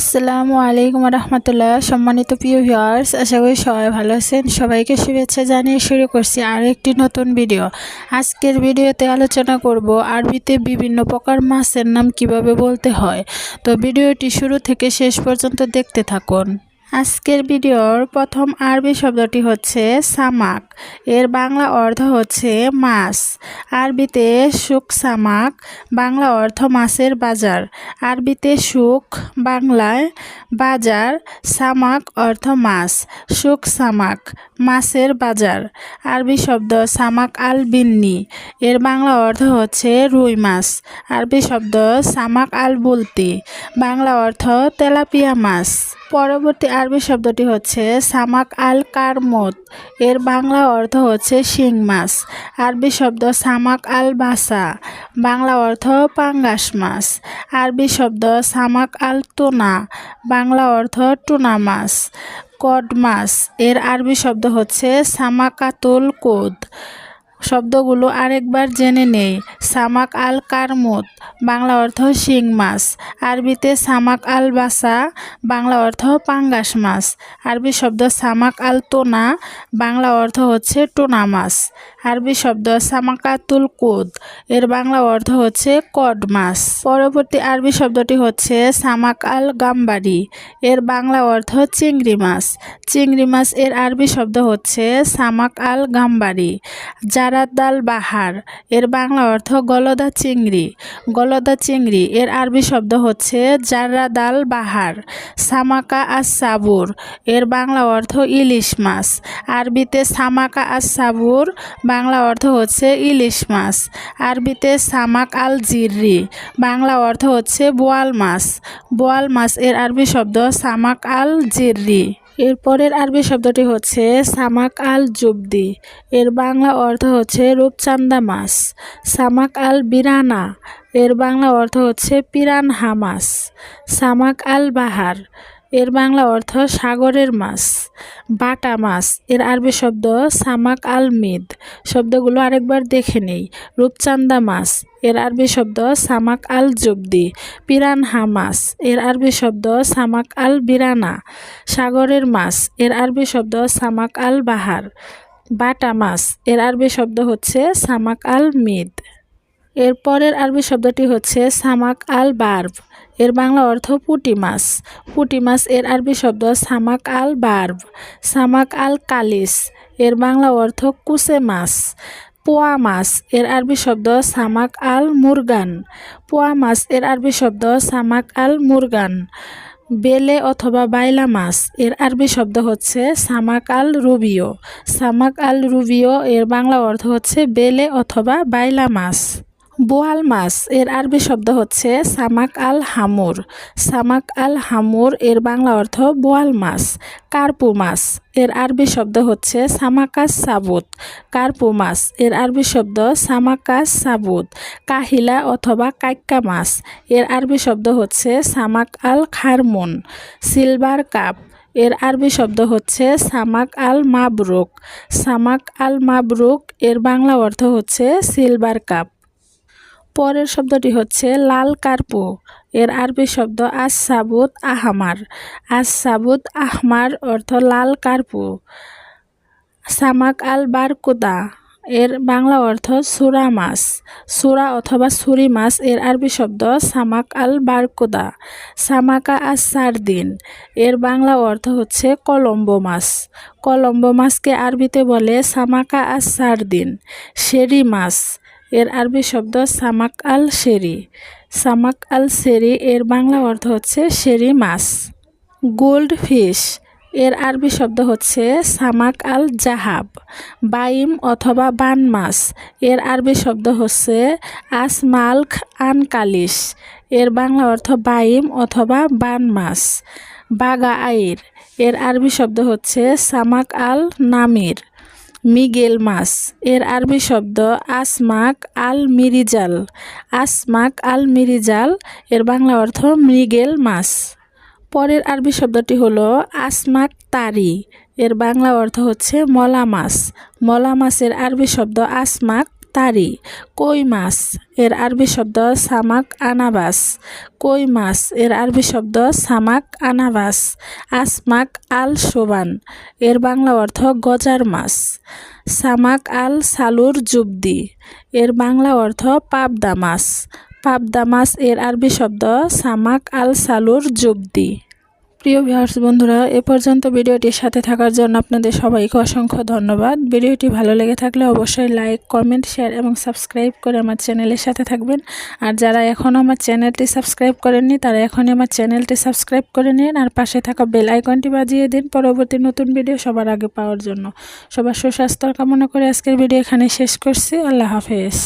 আসসালামু আলাইকুম রহমতুল্লাহ। সম্মানিত প্রিয় ভিউয়ার্স আশা করি সবাই ভালো আছেন। সবাইকে শুভেচ্ছা জানিয়ে শুরু করছি আর একটি নতুন ভিডিও আজকের ভিডিওতে আলোচনা করব আরবিতে বিভিন্ন প্রকার মাছের নাম কীভাবে বলতে হয়। তো ভিডিওটি শুরু থেকে শেষ পর্যন্ত দেখতে থাকুন। আজকের ভিডিওর প্রথম আরবি শব্দটি হচ্ছে সামাক। এর বাংলা অর্থ হচ্ছে মাছ। আরবিতে সুখ সামাক, বাংলা অর্থ মাছের বাজার। আরবিতে সুখ বাংলায় বাজার, সামাক অর্থ মাছ। সুখ সামাক, মাছের বাজার। আরবি শব্দ সামাক আল বিন্নি। এর বাংলা অর্থ হচ্ছে রুই মাছ। আরবি শব্দ সামাক আল বুলতি। বাংলা অর্থ তেলাপিয়া মাছ। পরবর্তী আরবি শব্দটি হচ্ছে সামাক আল কারমত এর বাংলা অর্থ হচ্ছে শিং মাছ। আরবি শব্দ সামাক আল বাসা বাংলা অর্থ পাঙ্গাস মাছ। আরবি শব্দ সামাক আল তোনা বাংলা অর্থ টুনা মাছ, কড মাছ। এর আরবি শব্দ হচ্ছে সামাকাতুল কোদ শব্দগুলো আরেকবার জেনে নেই। সামাক আল কারমুত বাংলা অর্থ শিং মাছ। আরবিতে সামাক আল বাসা, বাংলা অর্থ পাঙ্গাস মাছ। আরবি শব্দ সামাক আল তোনা, বাংলা অর্থ হচ্ছে টোনা মাছ। আরবি শব্দ সামাকাতুল কুদ, এর বাংলা অর্থ হচ্ছে কড মাছ। পরবর্তী আরবি শব্দটি হচ্ছে সামাক আল গাম্বারি, এর বাংলা অর্থ চিংড়ি মাছ। চিংড়ি মাছ এর আরবি শব্দ হচ্ছে সামাক আল গাম্বারি জারাদাল বাহার। এর বাংলা অর্থ গলদা চিংড়ি। গলদা চিংড়ি, এর আরবি শব্দ হচ্ছে জারাদাল বাহার, সামাকা আর সাবুর এর বাংলা অর্থ ইলিশ মাছ। আরবিতে সামাকা আর সাবুর বাংলা অর্থ হচ্ছে ইলিশ মাছ। আরবিতে সামাক আল জিররি বাংলা অর্থ হচ্ছে বোয়াল মাছ। বোয়াল মাছ, এর আরবি শব্দ সামাক আল জিররি এরপরের আরবি শব্দটি হচ্ছে সামাক আল জুবদি এর বাংলা অর্থ হচ্ছে রূপচান্দা মাছ। সামাক আল বিরানা এর বাংলা অর্থ হচ্ছে পিরান হামাস। সামাক আল বাহার এর বাংলা অর্থ সাগরের মাছ, বাটা মাছ। এর আরবি শব্দ সামাক আল মিদ। শব্দগুলো আরেকবার দেখে নেই। রূপচান্দা মাছ। এর আরবি শব্দ সামাক আল জুবদি। পিরানহা মাছ। এর আরবি শব্দ সামাক আল বিরানা। সাগরের মাছ। এর আরবি শব্দ সামাক আল বাহার। বাটা মাছ। এর আরবি শব্দ হচ্ছে সামাক আল মিদ। এর পরের আরবি শব্দটি হচ্ছে সামাক আল বার্ব এর বাংলা অর্থ পুটি মাছ। পুটি মাছ এর আরবি শব্দ সামাক আল বার্ব সামাক আল কালিস এর বাংলা অর্থ কুসে মাছ। পোয়া মাছ এর আরবি শব্দ সামাক আল মুরগান পোয়া মাছ এর আরবি শব্দ সামাক আল মুরগান বেলে অথবা বাইলা মাছ এর আরবি শব্দ হচ্ছে সামাক আল রুবিও সামাক আল রুবিও এর বাংলা অর্থ হচ্ছে বেলে অথবা বাইলা মাছ। বোয়াল মাছ, এর আরবি শব্দ হচ্ছে সামাক আল হামুর। সামাক আল হামুর, এর বাংলা অর্থ বোয়াল মাছ, কার্পু মাছ। এর আরবি শব্দ হচ্ছে সামাকাস সাবুত, কার্পু মাছ। এর আরবি শব্দ সামাকাস সাবুত, কাহিলা অথবা কাইক্কা মাছ। এর আরবি শব্দ হচ্ছে সামাক আল খারমুন, সিলভার কাপ। এর আরবি শব্দ হচ্ছে সামাক আল মাবরুক, সামাক আল মাবরুক, এর বাংলা অর্থ হচ্ছে সিলভার কাপ। পরের শব্দটি হচ্ছে লাল কার্পু। এর আরবি শব্দ আস সাবুত আহমার। আস সাবুত আহমার অর্থ লাল কার্পু। সামাক আল বারকুদা এর বাংলা অর্থ সুরা মাছ। সুরা অথবা সুরি মাছ এর আরবি শব্দ সামাক আল বারকুদা সামাকা আস সারদিন এর বাংলা অর্থ হচ্ছে কলম্বো মাছ। কলম্বো মাছকে আরবিতে বলে সামাকা আস সারদিন শেরি মাছ। এর আরবি শব্দ সামাক আল শেরি। সামাক আল শেরি এর বাংলা অর্থ হচ্ছে শেরি মাছ। গোল্ড ফিশ এর আরবি শব্দ হচ্ছে সামাক আল জাহাব। বাইম অথবা বান মাছ এর আরবি শব্দ হচ্ছে আসমালখ আন কালিশ। এর বাংলা অর্থ বাইম অথবা বান মাছ। বাগা আইর এর আরবি শব্দ হচ্ছে সামাক আল নামির। মিগেল মাস। এর আরবি শব্দ আসমাক আল মিরিজাল আসমাক আল মিরিজাল এর বাংলা অর্থ মৃগেল মাস। পরের আরবি শব্দটি হলো আসমাক তারি। এর বাংলা অর্থ হচ্ছে মলা মাছ মলা মাসের আরবি শব্দ আসমাক তারি, কই মাছ? এর আরবি শব্দ সামাক আনাবাস। কই মাছ? এর আরবি শব্দ সামাক আনাবাস। আসমাক আল সোবান। এর বাংলা অর্থ গজার মাছ। সামাক আল সালুর জুবদি। এর বাংলা অর্থ পাবদা মাছ। পাবদা এর আরবি শব্দ সামাক আল সালুর জুবদি। প্রিয় ভিউয়ার্স বন্ধুরা, এ পর্যন্ত ভিডিওটির সাথে থাকার জন্য আপনাদের সবাইকে অসংখ্য ধন্যবাদ। ভিডিওটি ভালো লেগে থাকলে অবশ্যই লাইক কমেন্ট শেয়ার এবং সাবস্ক্রাইব করে আমার চ্যানেলের সাথে থাকবেন। আর যারা এখনও আমার চ্যানেলটি সাবস্ক্রাইব করেননি, তারা এখনই আমার চ্যানেলটি সাবস্ক্রাইব করে নিন আর পাশে থাকা বেল আইকনটি বাজিয়ে দিন পরবর্তী নতুন ভিডিও সবার আগে পাওয়ার জন্য। সবার সুস্বাস্থ্য কামনা করে আজকের ভিডিও এখানে শেষ করছি। আল্লাহ হাফেজ।